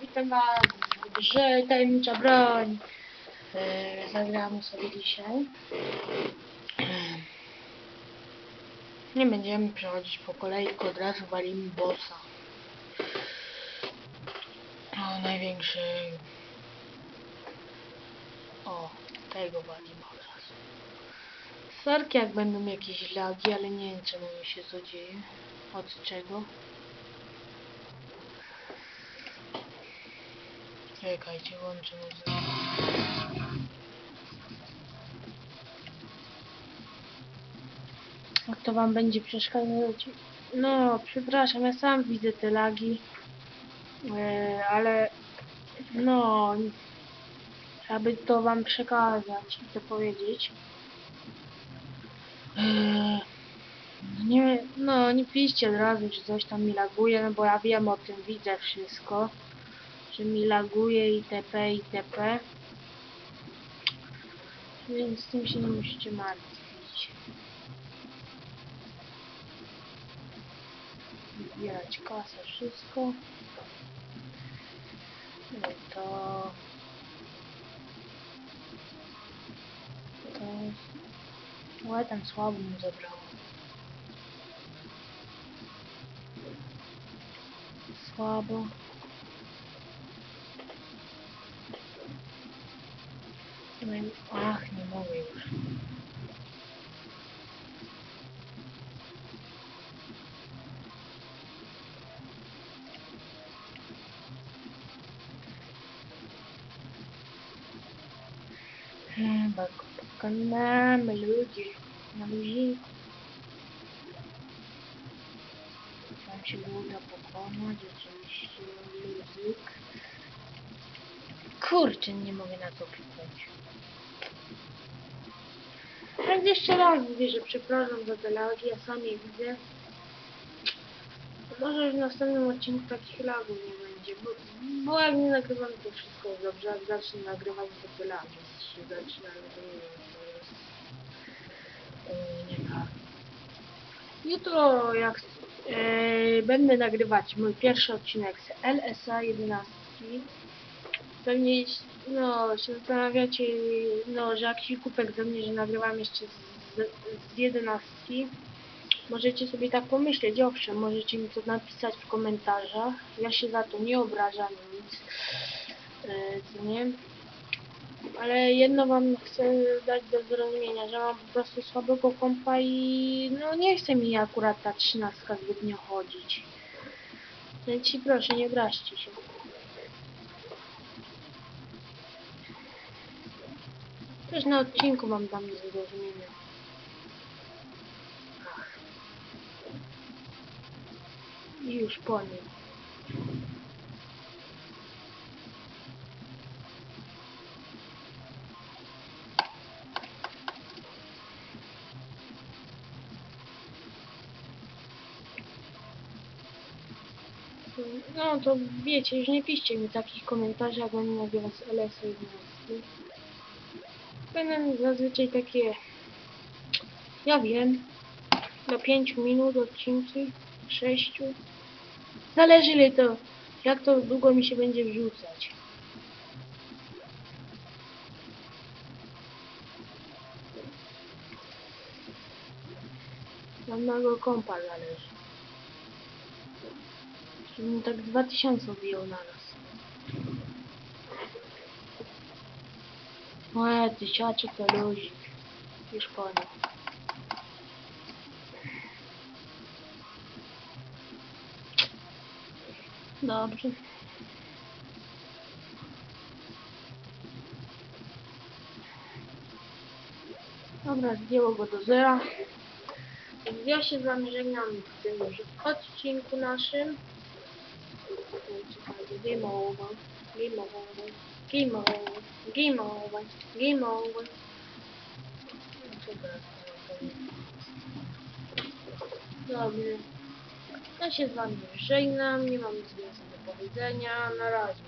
Witam Was w Tajemnicza Broń. Yy, zagramy sobie dzisiaj. Nie będziemy przechodzić po kolei, tylko od razu walimy bossa. O, największy... O, tego walimy od razu. Sorki jak będą jakieś lagi, ale nie wiem czemu mi się to dzieje. Od czego? Czekajcie, włączę muzykę. Jak to wam będzie przeszkadzać? No, przepraszam, ja sam widzę te lagi. E, ale no, aby to wam przekazać i to powiedzieć. No nie, no nie piszcie od razu, że coś tam mi laguje, no bo ja wiem o tym, widzę wszystko że mi laguje itp. itp. Więc z tym się nie musicie martwić. Wybierać kasę, wszystko. No to... To... Oj, tam słabo mu zabrało. Słabo. Go pokonamy ludzie. Na luziku. Tam się uda pokonać, oczywiście luzik. Kurczę, nie mogę na to kliknąć. Więc jeszcze raz mówię, że przepraszam za te lagi, ja sam je widzę. Może w następnym odcinku takich lagów nie będzie, bo, bo jak nie nagrywam to wszystko dobrze, jak zacznę nagrywać to te lagi się zaczynają, to nie to jest yy, nie. Jutro jak yy, będę nagrywać mój pierwszy odcinek z LSA 11 Pewnie no, się zastanawiacie, no, że jakiś kupek ze mnie, że nagrywam jeszcze z, z 11. Możecie sobie tak pomyśleć, owszem, możecie mi to napisać w komentarzach. Ja się za to nie obrażam nic, yy, nie. Ale jedno wam chcę dać do zrozumienia, że mam po prostu słabego kompa i no nie chce mi akurat ta trzynastka zbytnio chodzić. Więc ci proszę, nie obraźcie się. Też na odcinku wam dam do zrozumienia. I już po nim. No to wiecie, już nie piszcie mi takich komentarzy, jak oni nagrywa z LS 11. Będą zazwyczaj takie, ja wiem, do 5 minut odcinki, 6. Zależy ile to, jak to długo mi się będzie wrzucać. Od mojego kompa zależy. Żebym tak 2000 wbijał na raz. Moja tysiaczek to luzik. Już po Dobrze. Dobra, zdjęło go do zera. Ja się z wami żegnam w tym już odcinku naszym. Czekajcie, game over, game over, game over, game over, game over. Dobrze. Ja się z wami żegnam, nie mam nic więcej do powiedzenia. Na razie.